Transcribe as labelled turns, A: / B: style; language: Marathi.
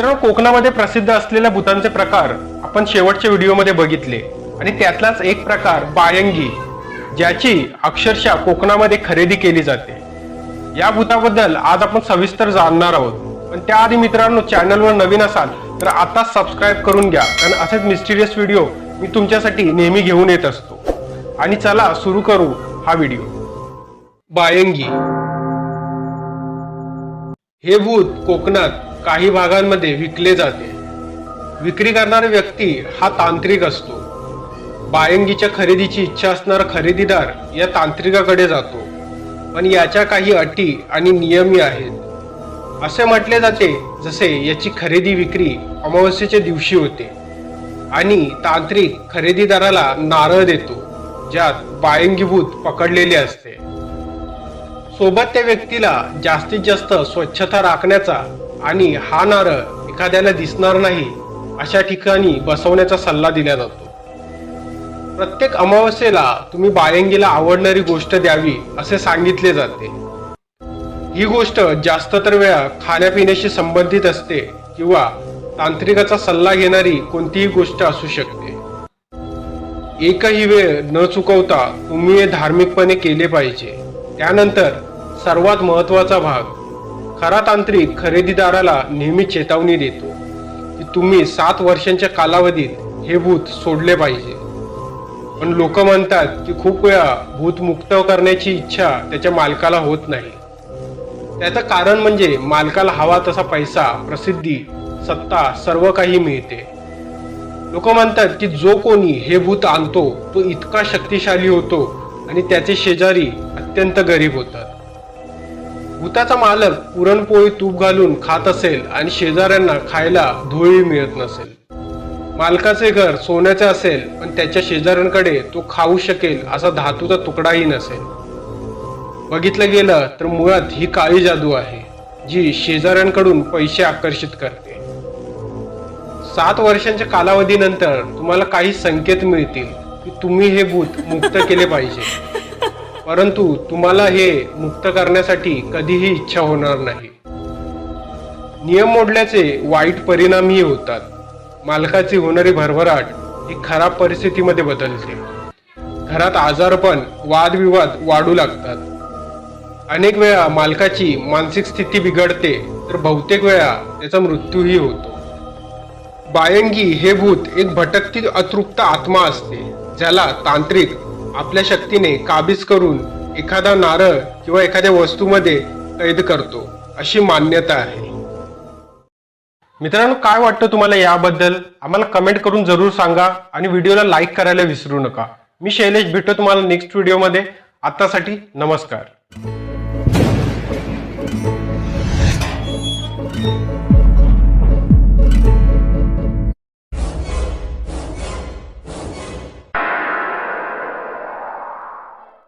A: मित्रांनो कोकणामध्ये प्रसिद्ध असलेल्या भूतांचे प्रकार आपण शेवटच्या व्हिडिओमध्ये बघितले. आणि त्यातलाच एक प्रकार बायंगी ज्याची अक्षरशः कोकणामध्ये खरेदी केली जाते. या भूताबद्दल आज आपण सविस्तर जाणणार आहोत. पण त्याआधी मित्रांनो चॅनलवर नवीन असाल तर आता सबस्क्राईब करून घ्या. कारण असेच मिस्टिरियस व्हिडिओ मी तुमच्यासाठी नेहमी घेऊन येत असतो. आणि चला सुरू करू हा व्हिडिओ. बायंगी. हे भूत कोकणात काही भागांमध्ये विकले जाते. विक्री करणारा व्यक्ती हा तांत्रिक असतो. बायंगीच्या खरेदीची इच्छा असणारा खरेदीदार या तांत्रिकाकडे जातो. पण याच्या काही अटी आणि नियमी आहेत. असे म्हटले जाते जसे याची खरेदी विक्री अमावस्येच्या दिवशी होते. आणि तांत्रिक खरेदीदाराला नारळ देतो ज्यात बायंगीभूत पकडलेले असते. सोबत त्या व्यक्तीला जास्तीत जास्त स्वच्छता राखण्याचा आणि हा नारळ एखाद्याला दिसणार नाही अशा ठिकाणी बसवण्याचा सल्ला दिला जातो. प्रत्येक अमावस्येला तुम्ही बायंगीला आवडणारी गोष्ट द्यावी असे सांगितले जाते. ही गोष्ट जास्त तर वेळा खाण्यापिण्याशी संबंधित असते किंवा तांत्रिकाचा सल्ला घेणारी कोणतीही गोष्ट असू शकते. एकही वेळ न चुकवता तुम्ही हे धार्मिकपणे केले पाहिजे. त्यानंतर सर्वात महत्त्वाचा भाग खरा तांत्रिक खरेदीदाराला नेहमी चेतावणी देतो की तुम्ही सात वर्षांच्या कालावधीत हे भूत सोडले पाहिजे. पण लोक म्हणतात की खूप वेळा भूत मुक्त करण्याची इच्छा त्याच्या मालकाला होत नाही. त्याचं कारण म्हणजे मालकाला हवा तसा पैसा प्रसिद्धी सत्ता सर्व काही मिळते. लोक म्हणतात की जो कोणी हे भूत आणतो तो इतका शक्तिशाली होतो आणि त्याचे शेजारी अत्यंत गरीब होतात. भूताचा मालक पुरणपोळी तूप घालून खात असेल आणि शेजाऱ्यांना खायला धुळी मिळत नसेल. मालकाचे घर सोन्याचे असेल पण त्याच्या शेजाऱ्यांकडे तो खाऊ शकेल असा धातूचा तुकडाही नसेल. बघितलं गेलं तर मुळात ही काळी जादू आहे जी शेजाऱ्यांकडून पैसे आकर्षित करते. सात वर्षांच्या कालावधीनंतर तुम्हाला काही संकेत मिळतील की तुम्ही हे भूत मुक्त केले पाहिजे. परंतु तुम्हाला हे मुक्त करण्यासाठी कधीही इच्छा होणार नाही. नियम मोडल्याचे वाईट परिणामही होतात. मालकाची होणारी भरभराट ही खराब परिस्थितीमध्ये बदलते. घरात आजारपण वादविवाद वाढू लागतात. अनेक वेळा मालकाची मानसिक स्थिती बिघडते तर बहुतेक वेळा त्याचा मृत्यूही होतो. बायंगी हे भूत एक भटकती अतृप्त आत्मा असते ज्याला तांत्रिक आपल्या शक्तीने काबीज करून एखादा नारळ किंवा एखाद्या वस्तूमध्ये कैद करतो अशी मान्यता आहे. मित्रांनो काय वाटतं तुम्हाला याबद्दल? आम्हाला कमेंट करून जरूर सांगा आणि व्हिडिओला लाईक करायला विसरू नका. मी शैलेश भेटतो तुम्हाला नेक्स्ट व्हिडिओमध्ये आतासाठी नमस्कार.